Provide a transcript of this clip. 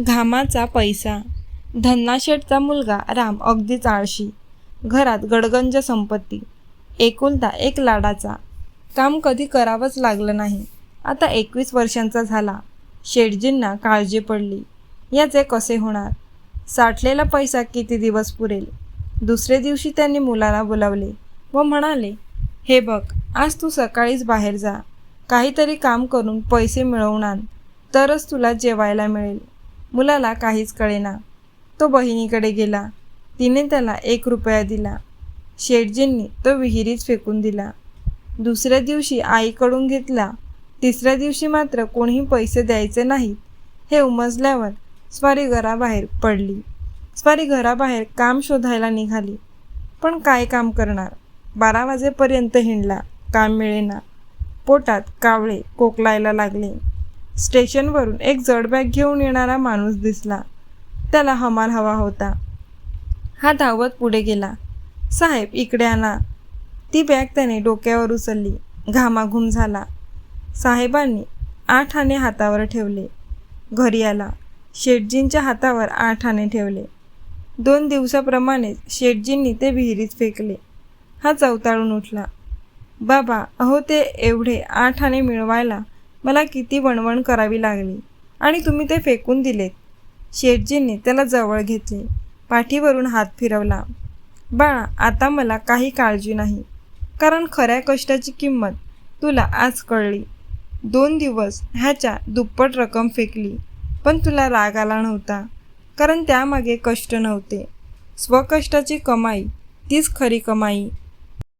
घामाचा पैसा. धन्नाशेठचा मुलगा राम अगदीच आळशी घरात गडगंज संपत्ती. एकुलता एक लाडाचा. काम कधी करावंच लागलं नाही. आता एकवीस वर्षांचा झाला. शेठजींना काळजी पडली. याचे कसे होणार? साठलेला पैसा किती दिवस पुरेल? दुसरे दिवशी त्यांनी मुलाला बोलावले व म्हणाले हे बघ आज तू सकाळीच बाहेर जा. काहीतरी काम करून पैसे मिळवून आण. तरच तुला जेवायला मिळेल. मुलाला काहीच कळेना. तो बहिणीकडे गेला. तिने त्याला एक रुपया दिला. शेटजींनी तो विहिरीत फेकून दिला. दुसऱ्या दिवशी आईकडून घेतला. तिसऱ्या दिवशी मात्र कोणीही पैसे द्यायचे नाहीत. हे उमजल्यावर स्वारी घराबाहेर पडली. स्वारी घराबाहेर काम शोधायला निघाली. पण काय काम करणार? बारा वाजेपर्यंत हिंडला. काम मिळेना. पोटात कावळे कोकलायला लागले. स्टेशनवरून एक जड बॅग घेऊन येणारा माणूस दिसला. त्याला हमाल हवा होता. हा धावत पुढे गेला. साहेब इकडे आणा. ती बॅग त्याने डोक्यावर उचलली घामाघूम झाला. साहेबांनी आठ आणे हातावर ठेवले. घरी आला. शेटजींच्या हातावर आठ आणे ठेवले. दोन दिवसाप्रमाणेच शेटजींनी ते विहिरीत फेकले. हा चवताळून उठला. बाबा अहो ते एवढे आठ आणे मिळवायला मला किती वणवण करावी लागली आणि तुम्ही ते फेकून दिलेत. शेठजींनी त्याला जवळ घेतले. पाठीवरून हात फिरवला. बाळा आता मला काही काळजी नाही. कारण खऱ्या कष्टाची किंमत तुला आज कळली. दोन दिवस ह्याच्या दुप्पट रक्कम फेकली. पण तुला राग आला नव्हता. कारण त्यामागे कष्ट नव्हते. स्वकष्टाची कमाई तीच खरी कमाई.